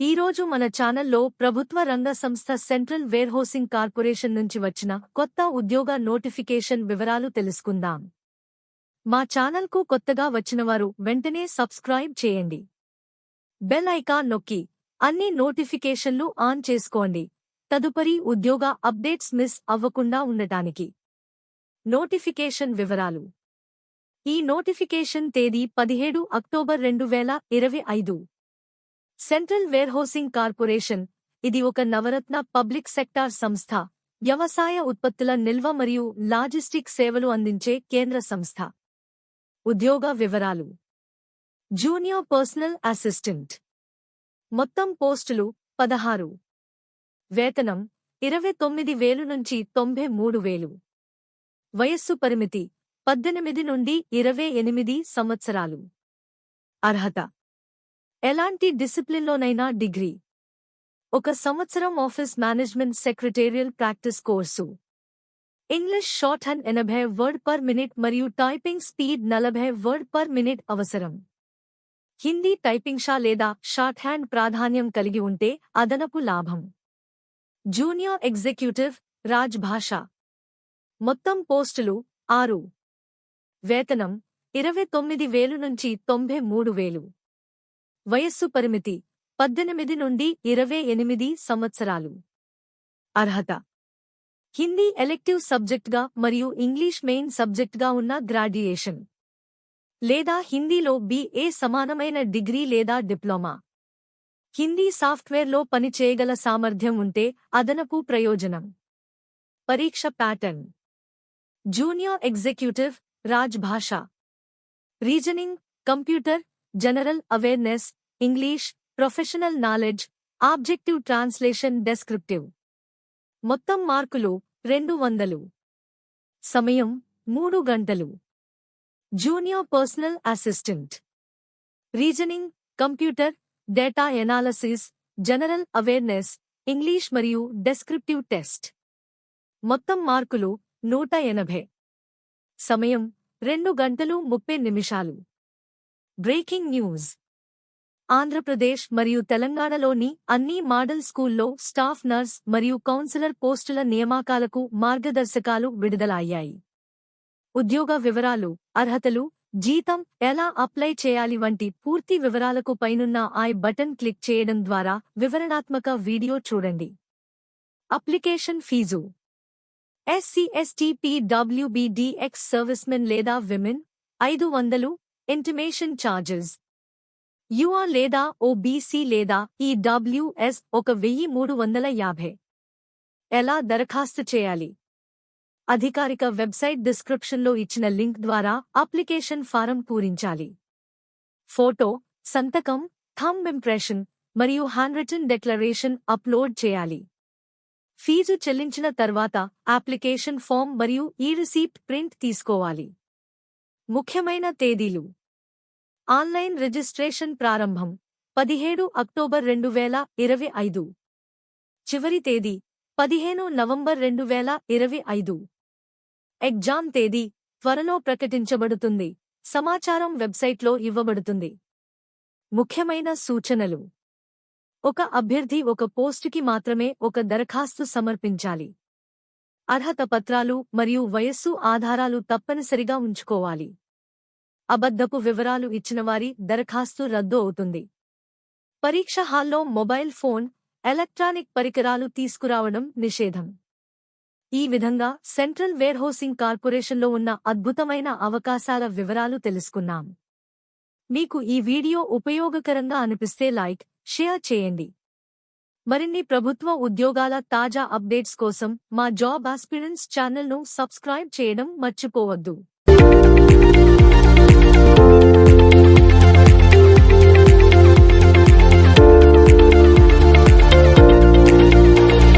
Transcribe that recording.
ఈరోజు మన ఛానల్లో ప్రభుత్వ రంగ సంస్థ సెంట్రల్ వేర్హౌసింగ్ కార్పొరేషన్ నుంచి వచ్చిన కొత్త ఉద్యోగ నోటిఫికేషన్ వివరాలు తెలుసుకుందాం. మా ఛానల్కు కొత్తగా వచ్చినవారు వెంటనే సబ్స్క్రైబ్ చేయండి. బెల్ ఐకాన్ నొక్కి అన్ని నోటిఫికేషన్లు ఆన్ చేసుకోండి. తదుపరి ఉద్యోగ అప్డేట్స్ మిస్ అవ్వకుండా ఉండటానికి నోటిఫికేషన్ వివరాలు. ఈ నోటిఫికేషన్ తేదీ పదిహేడు అక్టోబర్ రెండు వేల ఇరవై ఐదు. Central warehousing corporation. ఇది ఒక నవరత్న పబ్లిక్ సెక్టార్ సంస్థ. వ్యవసాయ ఉత్పత్తుల నిల్వ మరియు లాజిస్టిక్ సేవలు అందించే కేంద్ర సంస్థ. ఉద్యోగ వివరాలు. Junior personal assistant. మొత్తం పోస్టులు పదహారు. వేతనం ఇరవై తొమ్మిది వేలు నుంచి తొంభై మూడు వేలు. వయస్సు పరిమితి పద్దెనిమిది నుండి ఇరవై ఎనిమిది సంవత్సరాలు. అర్హత ఎలాంటి డిసిప్లిన్లోనైనా డిగ్రీ. ఒక సంవత్సరం office management secretarial practice course. English shorthand ఎనభై వర్డ్ పర్ మినిట్ మరియు టైపింగ్ స్పీడ్ నలభై వర్డ్ పర్ మినిట్ అవసరం. హిందీ టైపింగ్ షా లేదా షార్ట్ హ్యాండ్ ప్రాధాన్యం కలిగి ఉంటే అదనపు లాభం. జూనియర్ ఎగ్జిక్యూటివ్ రాజ్ భాష మొత్తం పోస్టులు ఆరు. వేతనం ఇరవై తొమ్మిది వేలు నుంచి తొంభై మూడు వేలు. వయస్సు పరిమితి పద్దెనిమిది నుండి ఇరవై ఎనిమిది సంవత్సరాలు. అర్హత. హిందీ ఎలెక్టివ్ సబ్జెక్ట్గా మరియు ఇంగ్లీష్ మెయిన్ సబ్జెక్ట్గా ఉన్న గ్రాడ్యుయేషన్. లేదా హిందీలో బీఏ సమానమైన డిగ్రీ లేదా డిప్లొమా. హిందీ సాఫ్ట్వేర్లో పనిచేయగల సామర్థ్యం ఉంటే అదనపు ప్రయోజనం. పరీక్ష pattern. Junior executive Raj Bhasha. Reasoning computer general awareness English professional knowledge objective translation descriptive మొత్తం మార్కులు రెండు వందలు. సమయం మూడు గంటలు. Junior personal assistant reasoning computer data analysis general awareness English మరియు డెస్క్రిప్టివ్ టెస్ట్ మొత్తం మార్కులు నూట ఎనభై. సమయం రెండు గంటలు ముప్పై నిమిషాలు. బ్రేకింగ్ న్యూస్ ఆంధ్రప్రదేశ్ మరియు తెలంగాణలోని అన్ని మాడల్ స్కూల్లో స్టాఫ్ నర్స్ మరియు కౌన్సిలర్ పోస్టుల నియామకాలకు మార్గదర్శకాలు విడుదలయ్యాయి. ఉద్యోగ వివరాలు అర్హతలు జీతం ఎలా అప్లై చేయాలి వంటి పూర్తి వివరాలకు పైనున్న ఐ బటన్ క్లిక్ చేయడం ద్వారా వివరణాత్మక వీడియో చూడండి. Application fee. SC ST PWBD ex servicemen లేదా విమెన్ ఐదు వందలు ఇంటిమేషన్ ఛార్జెస్ యుఆర్ లేదా ఓబీసీ లేదా ఈడబ్ల్యూఎస్ ఒక వెయ్యి మూడు వందల యాభై. ఎలా దరఖాస్తు చేయాలి? అధికారిక వెబ్సైట్ డిస్క్రిప్షన్లో ఇచ్చిన లింక్ ద్వారా అప్లికేషన్ ఫారం పూరించాలి. ఫోటో సంతకం థంబ్ ఇంప్రెషన్ మరియు హ్యాండ్రిటన్ డిక్లరేషన్ డెక్లరేషన్ అప్లోడ్ చేయాలి. ఫీజు చెల్లించిన తర్వాత అప్లికేషన్ ఫామ్ మరియు ఈ రిసీప్ట్ ప్రింట్ తీసుకోవాలి. ముఖ్యమైన తేదీలు ఆన్లైన్ రిజిస్ట్రేషన్ ప్రారంభం. పదిహేడు అక్టోబర్ రెండు వేల ఇరవై ఐదు. చివరి తేదీ. పదిహేను నవంబర్ రెండు వేల ఇరవై ఐదు. ఎగ్జామ్ తేదీ. త్వరలో ప్రకటించబడుతుంది. సమాచారం వెబ్సైట్లో ఇవ్వబడుతుంది. ముఖ్యమైన సూచనలు. ఒక అభ్యర్థి ఒక పోస్టుకి మాత్రమే ఒక దరఖాస్తు సమర్పించాలి. అర్హత పత్రాలు మరియు వయస్సు ఆధారాలు తప్పనిసరిగా ఉంచుకోవాలి. అబద్ధపు వివరాలు ఇచ్చినవారి దరఖాస్తు రద్దు అవుతుంది. పరీక్ష హాల్లో మొబైల్ ఫోన్ ఎలక్ట్రానిక్ పరికరాలు తీసుకురావడం నిషేధం. ఈ విధంగా సెంట్రల్ వేర్హౌసింగ్ కార్పొరేషన్లో ఉన్న అద్భుతమైన అవకాశాల వివరాలు తెలుసుకున్నాం. మీకు ఈ వీడియో ఉపయోగకరంగా అనిపిస్తే లైక్ షేర్ చేయండి. మరిన్ని ప్రభుత్వ ఉద్యోగాల తాజా అప్డేట్స్ కోసం మా జాబ్ ఆస్పిరెంట్స్ ఛానల్ను సబ్స్క్రైబ్ చేయడం మర్చిపోవద్దు.